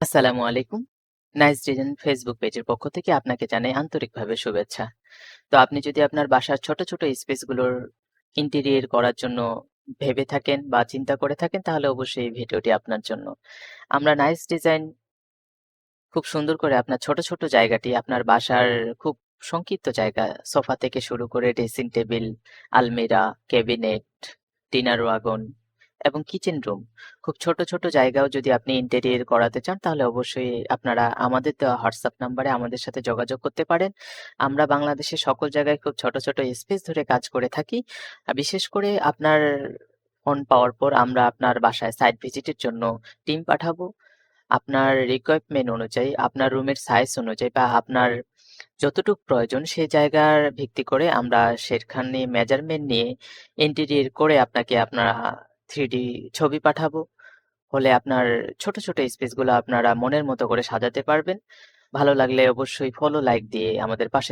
আসসালামু আলাইকুম। Nice design Facebook পেজের পক্ষ থেকে আপনাকে জানাই আন্তরিকভাবে শুভেচ্ছা। তো আপনি যদি আপনার বাসার ছোট, ছোট স্পেসগুলোর ইন্টেরিয়র করার জন্য ভেবে থাকেন বা চিন্তা করে থাকেন তাহলে অবশ্যই এই ভিডিওটি আপনার জন্য। আমরা নাইস ডিজাইন খুব সুন্দর করে আপনার ছোট, ছোট জায়গাটি আপনার বাসার খুব সংক্ষিপ্ত জায়গা সোফা থেকে শুরু করে ড্রেসিং টেবিল, আলমিরা, ক্যাবিনেট, ডিনার ওয়াগন এবং কিচেন রুম খুব ছোট, ছোট জায়গাও যদি আপনি ইন্টেরিয়র করাতে চান তাহলে অবশ্যই আপনারা আমাদের দেওয়া হোয়াটসঅ্যাপ নাম্বারে আমাদের সাথে যোগাযোগ করতে পারেন। আমরা বাংলাদেশের সকল জায়গায় খুব ছোট, ছোট স্পেস ধরে কাজ করে থাকি। বিশেষ করে আপনার ফোন পাওয়ার পর আমরা আপনার বাসায় সাইট ভিজিটের জন্য টিম পাঠাবো। আপনার রিকোয়ারমেন্ট অনুযায়ী, আপনার রুমের সাইজ অনুযায়ী বা আপনার যতটুক প্রয়োজন সেই জায়গার ভিত্তি করে আমরা সেখানে মেজারমেন্ট নিয়ে ইন্টেরিয়র করে আপনাকে আপনারা 3D ছবি পাঠাবো। হলে আপনার ছোট, ছোট স্পেসগুলো আপনারা মনের মতো করে সাজাতে পারবেন। ভালো লাগলে অবশ্যই ফলো, লাইক দিয়ে আমাদের পাশে